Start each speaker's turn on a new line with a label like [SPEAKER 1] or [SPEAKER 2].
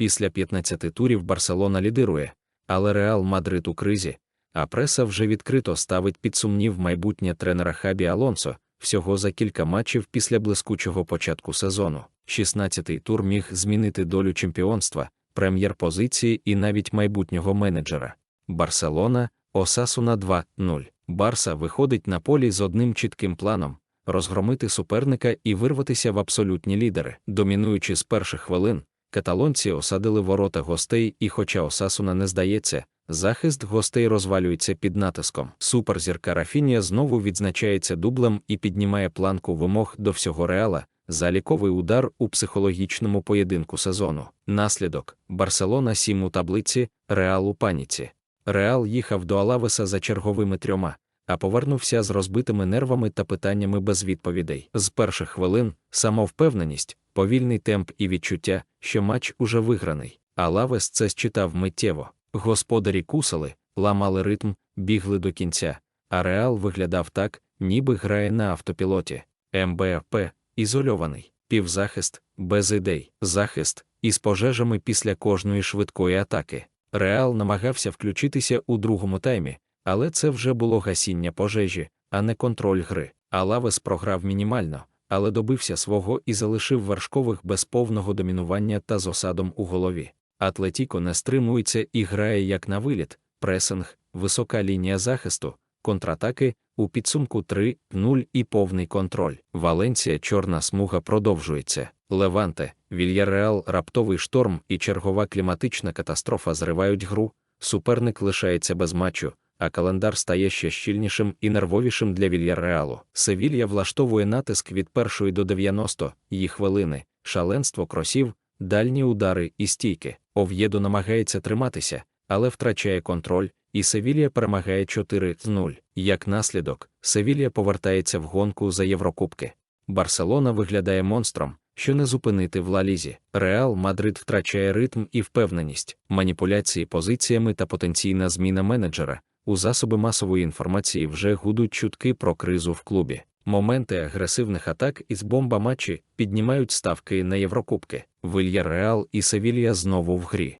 [SPEAKER 1] Після 15 турів Барселона лідирує, але Реал Мадрид у кризі, а преса вже відкрито ставить під сумнів майбутнє тренера Хабі Алонсо всього за кілька матчів після блискучого початку сезону. 16-й тур міг змінити долю чемпіонства, прем'єр-позиції і навіть майбутнього менеджера. Барселона, Осасуна 2-0. Барса виходить на полі з одним чітким планом розгромити суперника і вирватися в абсолютні лідери. Домінуючи з перших хвилин, каталонці осадили ворота гостей, і, хоча Осасуна не здається, захист гостей розвалюється під натиском. Суперзірка Рафінія знову відзначається дублем і піднімає планку вимог до всього реала. Заліковий удар у психологічному поєдинку сезону. Наслідок Барселона 7 у таблиці, Реал у паніці. Реал їхав до Алавеса за черговими трьома, а повернувся з розбитими нервами та питаннями без відповідей. З перших хвилин самовпевненість, повільний темп і відчуття, що матч уже виграний. Алавес це считав миттєво. Господарі кусали, ламали ритм, бігли до кінця, а Реал виглядав так, ніби грає на автопілоті. МБФП ізольований, півзахист, без ідей, захист із пожежами після кожної швидкої атаки. Реал намагався включитися у другому таймі, але це вже було гасіння пожежі, а не контроль гри. Алавес програв мінімально, але добився свого і залишив вершкових без повного домінування та з осадом у голові. Атлетіко не стримується і грає як на виліт, пресинг, висока лінія захисту, контратаки, у підсумку 3-0 і повний контроль. Валенція чорна смуга продовжується. Леванте, Вільяреал, раптовий шторм і чергова кліматична катастрофа зривають гру, суперник лишається без матчу, а календар стає ще щільнішим і нервовішим для Вільяреалу. Севілья влаштовує натиск від першої до 90 її хвилини, шаленство кросів, дальні удари і стійки. Ов'єдо намагається триматися, але втрачає контроль, і Севілія перемагає 4-0. Як наслідок, Севілія повертається в гонку за Єврокубки. Барселона виглядає монстром, що не зупинити в Лалізі. Реал Мадрид втрачає ритм і впевненість, маніпуляції позиціями та потенційна зміна менеджера. У засоби масової інформації вже гудуть чутки про кризу в клубі. Моменти агресивних атак із бомба матчі піднімають ставки на Єврокубки. Вильяреал і Севілія знову в грі.